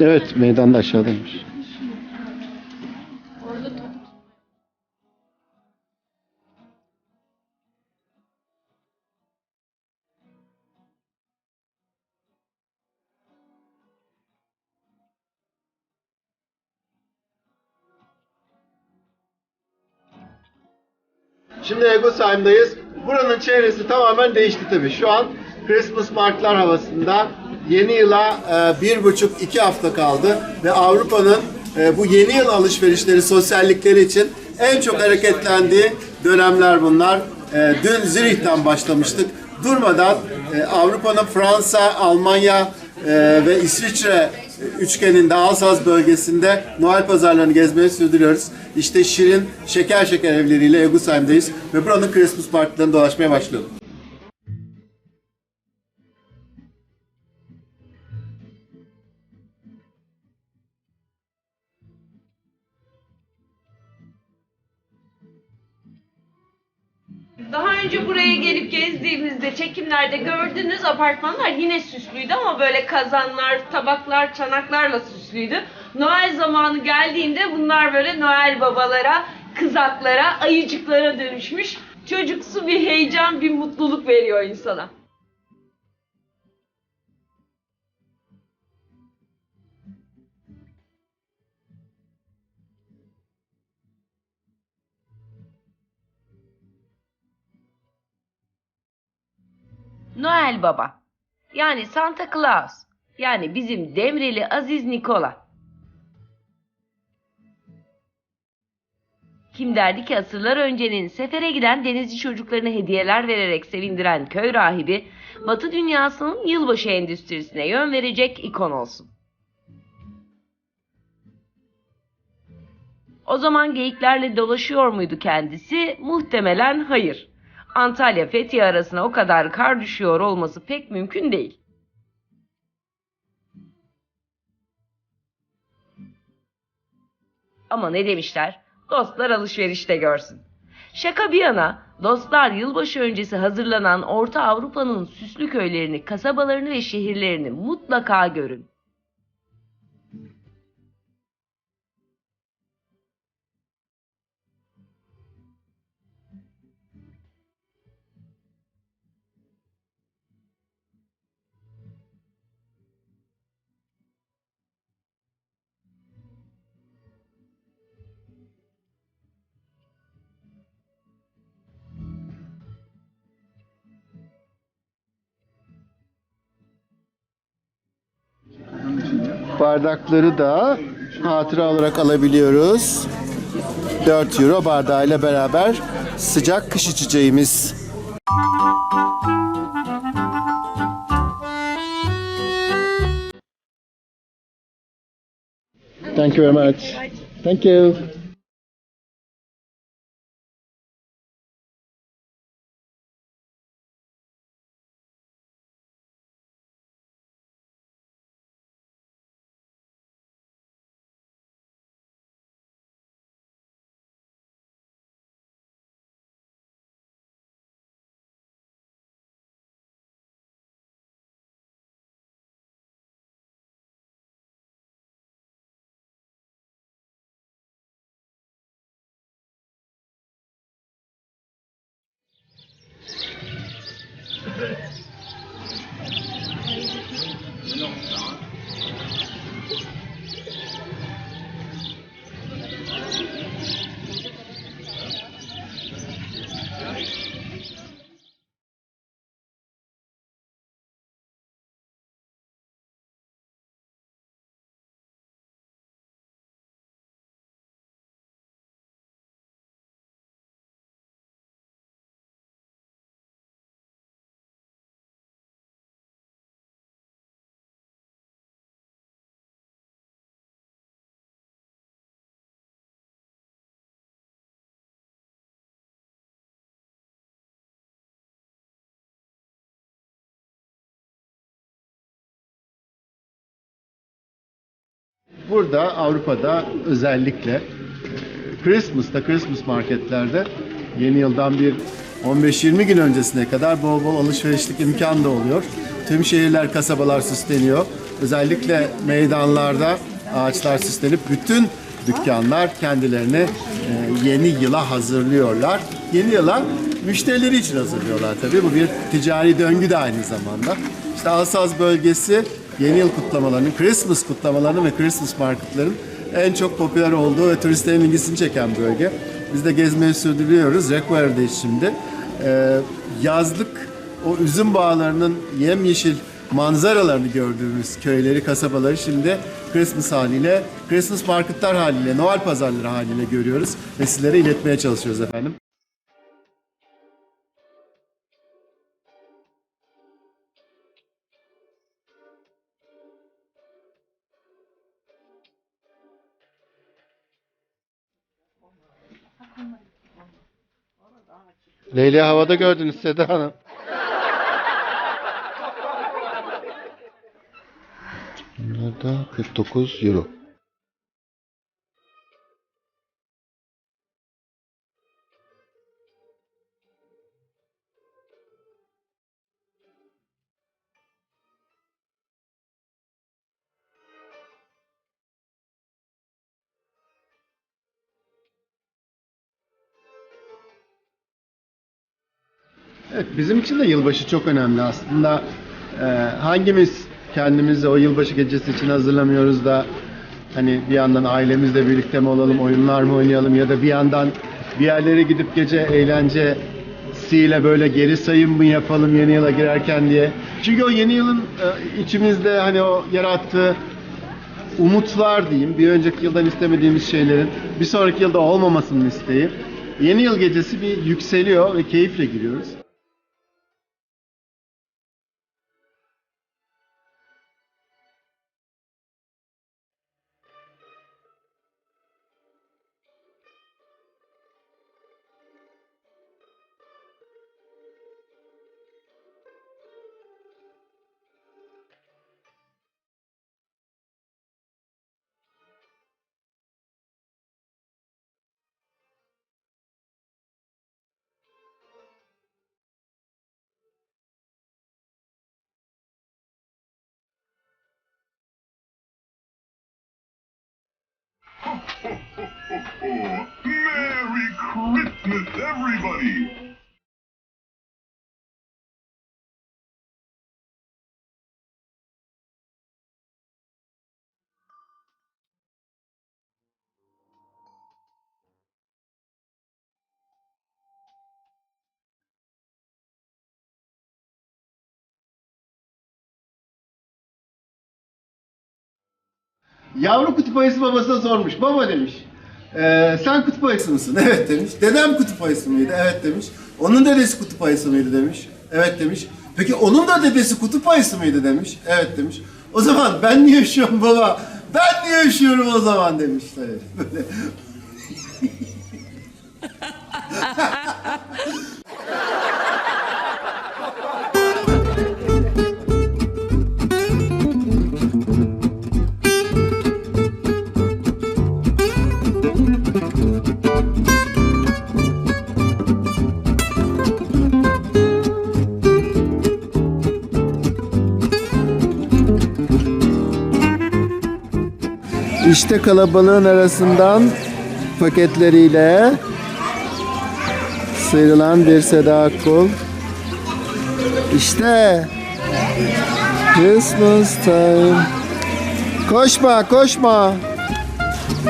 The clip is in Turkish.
Evet meydanda aşağıdaymış. Şimdi Egosheim'dayız. Buranın çevresi tamamen değişti tabii. Şu an Christmas marketler havasında. Yeni yıla e, bir buçuk iki hafta kaldı ve Avrupa'nın e, bu yeni yıl alışverişleri, sosyallikleri için en çok hareketlendiği dönemler bunlar. E, dün Zürih'ten başlamıştık. Durmadan e, Avrupa'nın Fransa, Almanya e, ve İsviçre üçgeninde Alsaz bölgesinde Noel pazarlarını gezmeye sürdürüyoruz. İşte şirin şeker şeker evleriyle Egusheim'deyiz ve buranın Christmas marketlerini dolaşmaya başlıyorum. Önce buraya gelip gezdiğimizde, çekimlerde gördüğünüz apartmanlar yine süslüydü ama böyle kazanlar, tabaklar, çanaklarla süslüydü. Noel zamanı geldiğinde bunlar böyle Noel babalara, kızaklara, ayıcıklara dönüşmüş. Çocuksu bir heyecan, bir mutluluk veriyor insana. Noel Baba. Yani Santa Claus. Yani bizim Demreli Aziz Nikola. Kim derdi ki asırlar öncenin sefere giden denizci çocuklarına hediyeler vererek sevindiren köy rahibi, Batı dünyasının yılbaşı endüstrisine yön verecek ikon olsun. O zaman geyiklerle dolaşıyor muydu kendisi? Muhtemelen hayır. Antalya Fethiye arasına o kadar kar düşüyor olması pek mümkün değil. Ama ne demişler? Dostlar alışverişte görsün. Şaka bir yana, dostlar yılbaşı öncesi hazırlanan Orta Avrupa'nın süslü köylerini, kasabalarını ve şehirlerini mutlaka görün. Bardakları da hatıra olarak alabiliyoruz. 4 euro bardağıyla beraber sıcak kış içeceğimiz. Thank you very much. Thank you. Burada Avrupa'da özellikle e, Christmas'ta, Christmas marketlerde yeni yıldan bir 15-20 gün öncesine kadar bol bol alışverişlik imkan da oluyor. Tüm şehirler, kasabalar süsleniyor. Özellikle meydanlarda ağaçlar süslenip bütün dükkanlar kendilerini e, yeni yıla hazırlıyorlar. Yeni yıla müşterileri için hazırlıyorlar tabii. Bu bir ticari döngü de aynı zamanda. İşte Alsaz bölgesi yeni yıl kutlamalarının, Christmas kutlamalarının ve Christmas marketların en çok popüler olduğu ve turistlerin ilgisini çeken bölge. Biz de gezmeyi sürdürüyoruz. Rekvar'dayız şimdi. Ee, yazlık o üzüm bağlarının yemyeşil manzaralarını gördüğümüz köyleri, kasabaları şimdi Christmas haliyle, Christmas marketler haliyle, Noel pazarları haliyle görüyoruz ve sizlere iletmeye çalışıyoruz efendim. Leyla havada gördünüz Seda Hanım. Bunlar da 49 euro. Evet, bizim için de yılbaşı çok önemli aslında. Ee, hangimiz kendimizi o yılbaşı gecesi için hazırlamıyoruz da hani bir yandan ailemizle birlikte mi olalım, oyunlar mı oynayalım ya da bir yandan bir yerlere gidip gece eğlencesiyle böyle geri sayım mı yapalım yeni yıla girerken diye. Çünkü o yeni yılın e, içimizde hani o yarattığı umutlar diyeyim, bir önceki yıldan istemediğimiz şeylerin bir sonraki yılda olmamasını isteyip yeni yıl gecesi bir yükseliyor ve keyifle giriyoruz. Merry Christmas, everybody! Yavru kutup ayısı babasına sormuş. Baba demiş. "Ee, sen kutup ayısı mısın? Evet demiş. Dedem kutup ayısı mıydı? Evet demiş. Onun dedesi kutup ayısı mıydı demiş. Evet demiş. Peki onun da dedesi kutup ayısı mıydı demiş. Evet demiş. O zaman ben niye yaşıyorum baba? Ben niye yaşıyorum o zaman demiş. Böyle. İşte kalabalığın arasından paketleriyle sıyrılan bir Seda Akkul. İşte Christmas time. Koşma, koşma.